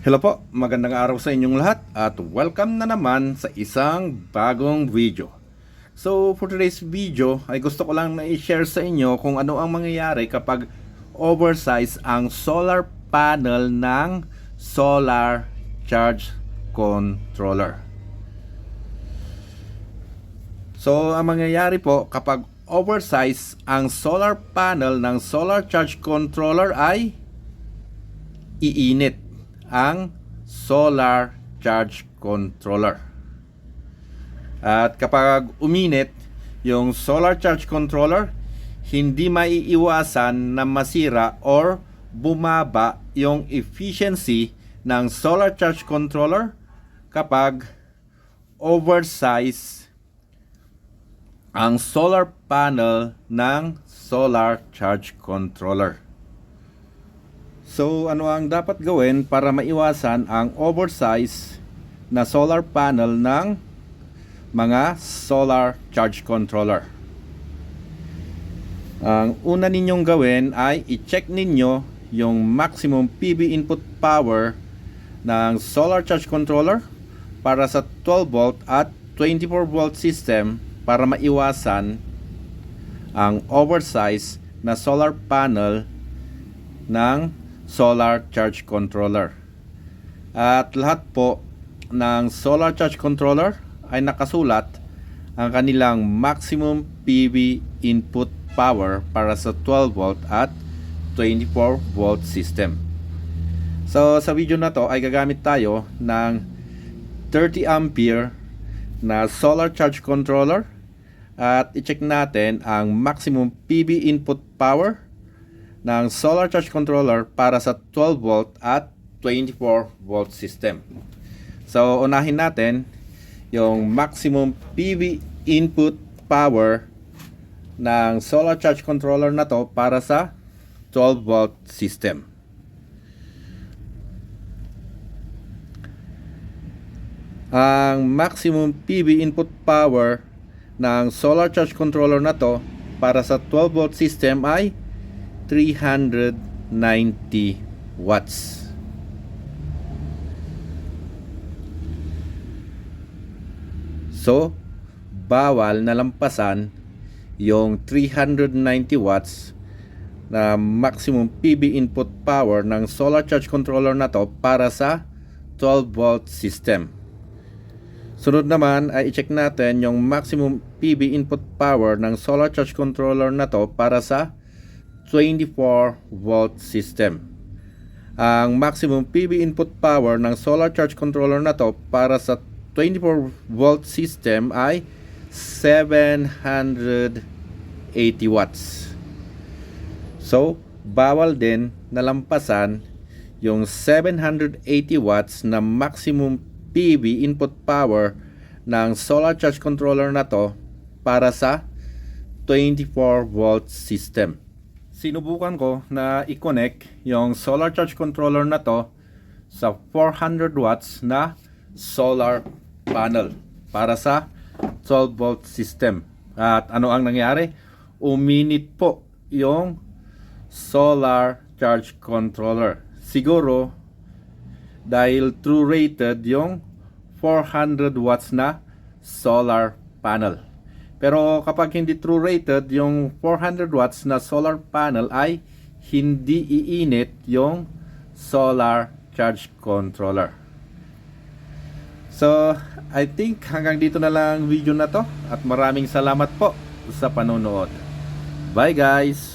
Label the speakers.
Speaker 1: Hello po, magandang araw sa inyong lahat at welcome na naman sa isang bagong video. So for today's video ay gusto ko lang na i-share sa inyo kung ano ang mangyayari kapag oversize ang solar panel ng solar charge controller. So ang mangyayari po kapag oversize ang solar panel ng solar charge controller ay iinit ang solar charge controller. At kapag uminit yung solar charge controller, hindi maiiwasan na masira or bumaba yung efficiency ng solar charge controller kapag oversize ang solar panel ng solar charge controller. So, ano ang dapat gawin para maiwasan ang oversize na solar panel ng mga solar charge controller? Ang una ninyong gawin ay i-check ninyo yung maximum PV input power ng solar charge controller para sa 12 volt at 24 volt system para maiwasan ang oversize na solar panel ng solar charge controller. At lahat po ng solar charge controller ay nakasulat ang kanilang maximum PV input power para sa 12 volt at 24 volt system. So sa video na to ay gagamit tayo ng 30 ampere na solar charge controller at i-check natin ang maximum PV input power ng solar charge controller para sa 12 volt at 24 volt system. So, unahin natin yung maximum PV input power ng solar charge controller na to para sa 12 volt system. Ang maximum PV input power ng solar charge controller na to para sa 12 volt system ay 390 watts. So, bawal na lampasan yung 390 watts na maximum PV input power ng solar charge controller na to para sa 12 volt system. Sunod naman ay i-check natin yung maximum PV input power ng solar charge controller na to para sa 24 volt system. Ang maximum PV input power ng solar charge controller na to para sa 24 volt system ay 780 watts. So, bawal din na lampasan yung 780 watts na maximum PV input power ng solar charge controller na to para sa 24 volt system sinubukan ko na i-connect yung solar charge controller na to sa 400 watts na solar panel para sa 12 volt system. At ano ang nangyari? Uminit po yung solar charge controller. Siguro dahil true rated yung 400 watts na solar panel. Pero kapag hindi true rated, yung 400 watts na solar panel ay hindi iinit yung solar charge controller. So, I think hanggang dito na lang video na to at maraming salamat po sa panonood. Bye guys!